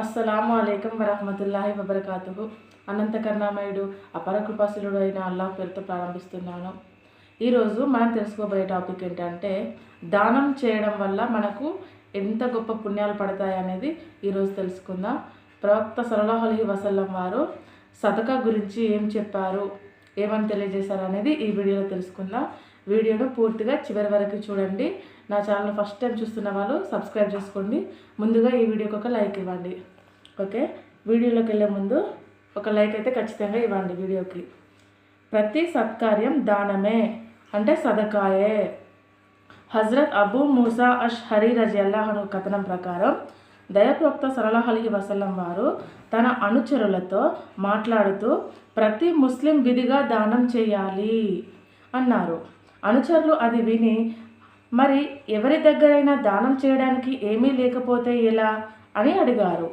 అస్సలాము అలైకం వరహమతుల్లాహి వబర్కాతుహు. అనంత కరుణామయుడు అపర కృపాశీలుడు అయిన అల్లాహ్ పేరుతో ప్రారంభిస్తున్నాను. ఈరోజు మనం తెలుసుకోబోయే టాపిక్ ఏంటంటే దానం చేయడం వల్ల మనకు ఎంత గొప్ప పుణ్యాలు పడతాయి అనేది ఈరోజు తెలుసుకుందాం. ప్రవక్త సలలాహు అలహి వసల్లం వారు సతక గురించి ఏం చెప్పారు ఏమని తెలియజేశారు అనేది ఈ వీడియోలో తెలుసుకుందాం. వీడియోను పూర్తిగా చివరి వరకు చూడండి. నా ఛానల్ ఫస్ట్ టైం చూస్తున్న వాళ్ళు సబ్స్క్రైబ్ చేసుకోండి. ముందుగా ఈ వీడియోకి ఒక లైక్ ఇవ్వండి. ఓకే? వీడియోలోకి వెళ్ళే ముందు ఒక లైక్ అయితే ఖచ్చితంగా ఇవ్వండి వీడియోకి. ప్రతి సత్కార్యం దానమే అంటే సదకాయే. హజరత్ అబూ మూసా అష్ హరి రజల్లాహను కథనం ప్రకారం దయప్రోక్త సరళహ్ వసలం వసల్లం వారు తన అనుచరులతో మాట్లాడుతూ ప్రతి ముస్లిం విధిగా దానం చేయాలి అన్నారు. అనుచరులు అది విని మరి ఎవరి దగ్గరైనా దానం చేయడానికి ఏమీ లేకపోతే ఎలా? అని అడిగారు.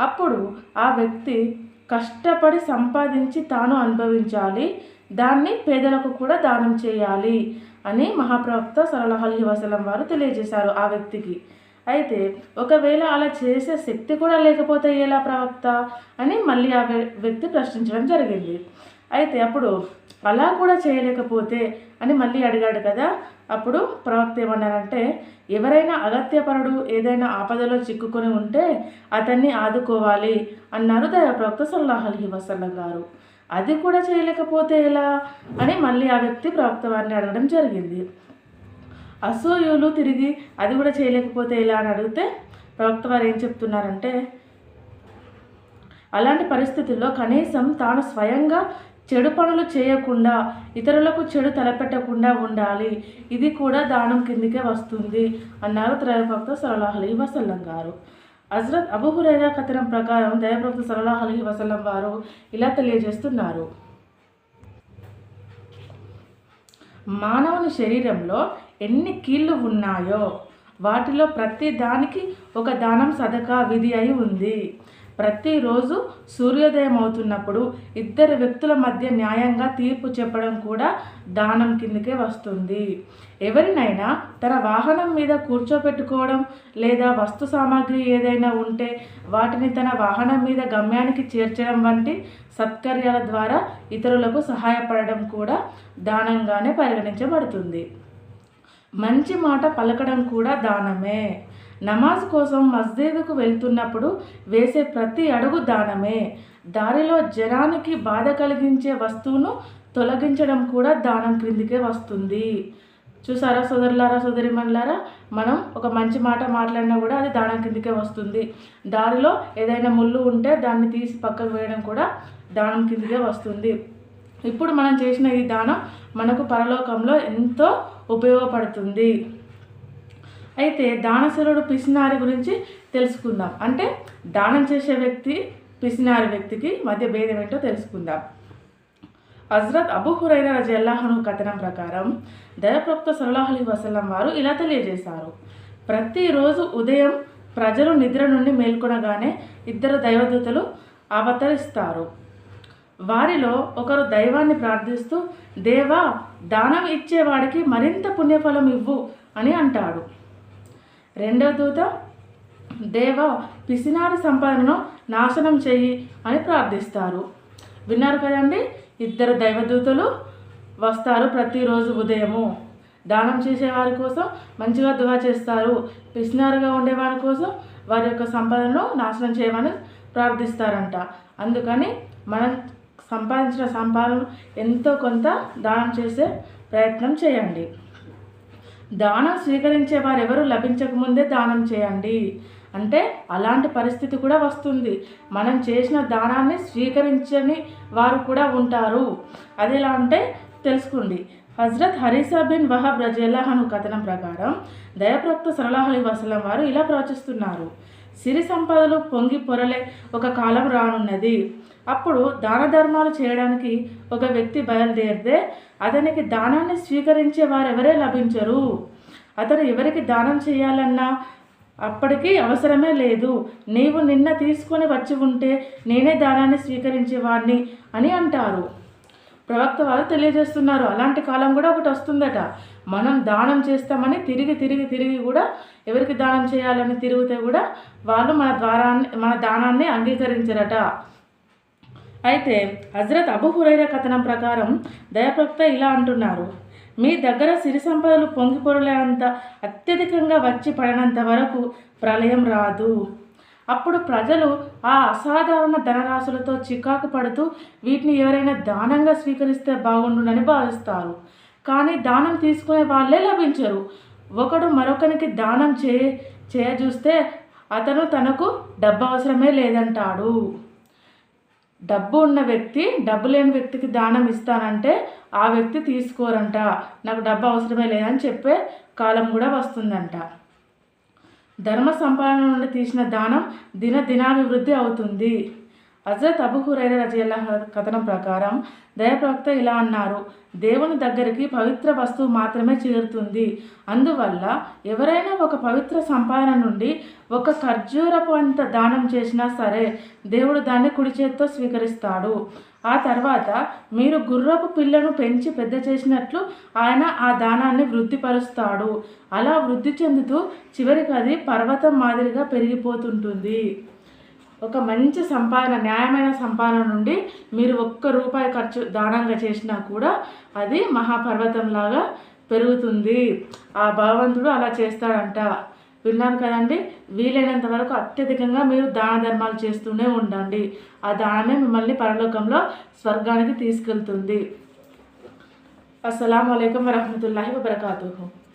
అప్పుడు ఆ వ్యక్తి కష్టపడి సంపాదించి తాను అనుభవించాలి దాన్ని పేదలకు కూడా దానం చేయాలి అని మహాప్రవక్త సరళహల్లి వసలం వారు తెలియజేశారు ఆ వ్యక్తికి. అయితే ఒకవేళ అలా చేసే శక్తి కూడా లేకపోతే ఎలా ప్రవక్త? అని మళ్ళీ ఆ వ్యక్తి ప్రశ్నించడం జరిగింది. అయితే అప్పుడు అలా కూడా చేయలేకపోతే అని మళ్ళీ అడిగాడు కదా. అప్పుడు ప్రవక్త ఏమన్నారంటే ఎవరైనా అగత్యపరుడు ఏదైనా ఆపదలో చిక్కుకొని ఉంటే అతన్ని ఆదుకోవాలి అన్నారు దయా ప్రవక్త సల్లాహ్ అలీ వసల్లం గారు. అది కూడా చేయలేకపోతే ఎలా? అని మళ్ళీ ఆ వ్యక్తి ప్రవక్త వారిని అడగడం జరిగింది. అసూయులు తిరిగి అది కూడా చేయలేకపోతే ఎలా అని అడిగితే ప్రవక్త వారు ఏం చెప్తున్నారంటే అలాంటి పరిస్థితుల్లో కనీసం తాను స్వయంగా చెడు పనులు చేయకుండా ఇతరులకు చెడు తలపెట్టకుండా ఉండాలి. ఇది కూడా దానం కిందికే వస్తుంది అన్నారు త్రయభక్త సలహ్ అలీ వసల్లం గారు. హజరత్ అబు కథనం ప్రకారం దయభక్త సలహ్ అలీ వసల్లం వారు ఇలా తెలియజేస్తున్నారు. మానవుని శరీరంలో ఎన్ని కీళ్ళు ఉన్నాయో వాటిలో ప్రతి దానికి ఒక దానం సదకా విధి అయి ఉంది. ప్రతిరోజు సూర్యోదయం అవుతున్నప్పుడు ఇద్దరు వ్యక్తుల మధ్య న్యాయంగా తీర్పు చెప్పడం కూడా దానం కిందకే వస్తుంది. ఎవరినైనా తన వాహనం మీద కూర్చోపెట్టుకోవడం లేదా వస్తు సామాగ్రి ఏదైనా ఉంటే వాటిని తన వాహనం మీద గమ్యానికి చేర్చడం వంటి సత్కర్యాల ద్వారా ఇతరులకు సహాయపడడం కూడా దానంగానే పరిగణించబడుతుంది. మంచి మాట పలకడం కూడా దానమే. నమాజ్ కోసం మస్జిద్కు వెళ్తున్నప్పుడు వేసే ప్రతి అడుగు దానమే. దారిలో జనానికి బాధ కలిగించే వస్తువును తొలగించడం కూడా దానం క్రిందికే వస్తుంది. చూసారా సోదరులారా సోదరిమణులారా? మనం ఒక మంచి మాట మాట్లాడినా కూడా అది దానం కిందకే వస్తుంది. దారిలో ఏదైనా ముళ్ళు ఉంటే దాన్ని తీసి పక్కకు వేయడం కూడా దానం కిందకే వస్తుంది. ఇప్పుడు మనం చేసిన ఈ దానం మనకు పరలోకంలో ఎంతో ఉపయోగపడుతుంది. అయితే దానశరుడు పిసినారి గురించి తెలుసుకుందాం. అంటే దానం చేసే వ్యక్తి పిసినారి వ్యక్తికి మధ్య భేదం ఏంటో తెలుసుకుందాం. హజరత్ అబు హురైన రజల్లాహను కథనం ప్రకారం దయప్రప్త సల్లాహ్ వసలం వారు ఇలా తెలియజేశారు. ప్రతిరోజు ఉదయం ప్రజలు నిద్ర నుండి మేల్కొనగానే ఇద్దరు దైవదూతలు అవతరిస్తారు. వారిలో ఒకరు దైవాన్ని ప్రార్థిస్తూ దేవా దానం ఇచ్చేవాడికి మరింత పుణ్యఫలం ఇవ్వు అని అంటాడు. రెండవ దూత దేవ పిసినారి సంపాదనను నాశనం చెయ్యి అని ప్రార్థిస్తారు. విన్నారు కదండి ఇద్దరు దైవదూతలు వస్తారు ప్రతిరోజు ఉదయము. దానం చేసేవారి కోసం మంచిగా దువా చేస్తారు. పిసినారుగా ఉండేవారి కోసం వారి యొక్క సంపదను నాశనం చేయమని ప్రార్థిస్తారంట. అందుకని మనం సంపాదించిన సంపాదన ఎంతో కొంత దానం చేసే ప్రయత్నం చేయండి. దానం స్వీకరించే వారు ఎవరు లభించకముందే దానం చేయండి. అంటే అలాంటి పరిస్థితి కూడా వస్తుంది. మనం చేసిన దానాన్ని స్వీకరించని వారు కూడా ఉంటారు. అది ఎలా అంటే తెలుసుకోండి హజరత్ హరీసా బిన్ వహబ్ రజల్లాహను కథనం ప్రకారం దయప్రక్త సరళాహలి వసలం వారు ఇలా ప్రవచిస్తున్నారు. సిరి సంపదలు పొంగి పొరలే ఒక కాలం రానున్నది. అప్పుడు దాన ధర్మాలు చేయడానికి ఒక వ్యక్తి బయలుదేరితే అతనికి దానాన్ని స్వీకరించే వారెవరే లభించరు. అతను ఎవరికి దానం చేయాలన్నా అప్పటికి అవసరమే లేదు. నీవు నిన్న తీసుకొని వచ్చి ఉంటే నేనే దానాన్ని స్వీకరించేవాడిని అని అంటారు. ప్రవక్త వారు తెలియజేస్తున్నారు. అలాంటి కాలం కూడా ఒకటి వస్తుందట. మనం దానం చేస్తామని తిరిగి తిరిగి తిరిగి కూడా ఎవరికి దానం చేయాలని తిరిగితే కూడా వాళ్ళు మన ద్వారాన్ని మన దానాన్ని అంగీకరించరట. అయితే హజరత్ అబు హురైరా కథనం ప్రకారం దయప్రక్త ఇలా అంటున్నారు మీ దగ్గర సిరి సంపదలు పొంగిపొరలేంత అత్యధికంగా వచ్చి పడినంత వరకు ప్రళయం రాదు. అప్పుడు ప్రజలు ఆ అసాధారణ ధనరాశులతో చికాకు పడుతూ వీటిని ఎవరైనా దానంగా స్వీకరిస్తే బాగుండునని భావిస్తారు. కానీ దానం తీసుకునే వాళ్ళే లభించరు. ఒకడు మరొకరికి దానం చే చేయజూస్తే అతను తనకు డబ్బు అవసరమే లేదంటాడు. డబ్బు ఉన్న వ్యక్తి డబ్బు లేని వ్యక్తికి దానం ఇస్తానంటే ఆ వ్యక్తి తీసుకోరంట. నాకు డబ్బు అవసరమే లేదని చెప్పే కాలం కూడా వస్తుందంట. ధర్మ సంపాదన నుండి తీసిన దానం దిన దినాభివృద్ధి అవుతుంది. హజరత్ అబు హురైర కథనం ప్రకారం దయప్రవక్త ఇలా అన్నారు దేవుని దగ్గరికి పవిత్ర వస్తువు మాత్రమే చేరుతుంది. అందువల్ల ఎవరైనా ఒక పవిత్ర సంపాదన నుండి ఒక ఖర్జూరపు అంత దానం చేసినా సరే దేవుడు దాన్ని కుడి చేత్తో స్వీకరిస్తాడు. ఆ తర్వాత మీరు గుర్రపు పిల్లను పెంచి పెద్ద చేసినట్లు ఆయన ఆ దానాన్ని వృద్ధిపరుస్తాడు. అలా వృద్ధి చెందుతూ చివరికి అది పర్వతం మాదిరిగా పెరిగిపోతుంటుంది. ఒక మంచి సంపాదన న్యాయమైన సంపాదన నుండి మీరు ఒక్క రూపాయి ఖర్చు దానంగా చేసినా కూడా అది మహాపర్వతంలాగా పెరుగుతుంది. ఆ భగవంతుడు అలా చేస్తాడంట. విన్నాను కదండి? వీలైనంత వరకు అత్యధికంగా మీరు దాన ధర్మాలు చేస్తూనే ఉండండి. ఆ దానమే మిమ్మల్ని పరలోకంలో స్వర్గానికి తీసుకెళ్తుంది. అస్సలం అయికం వరహమతుల్లాహి వబర్కాతుహు.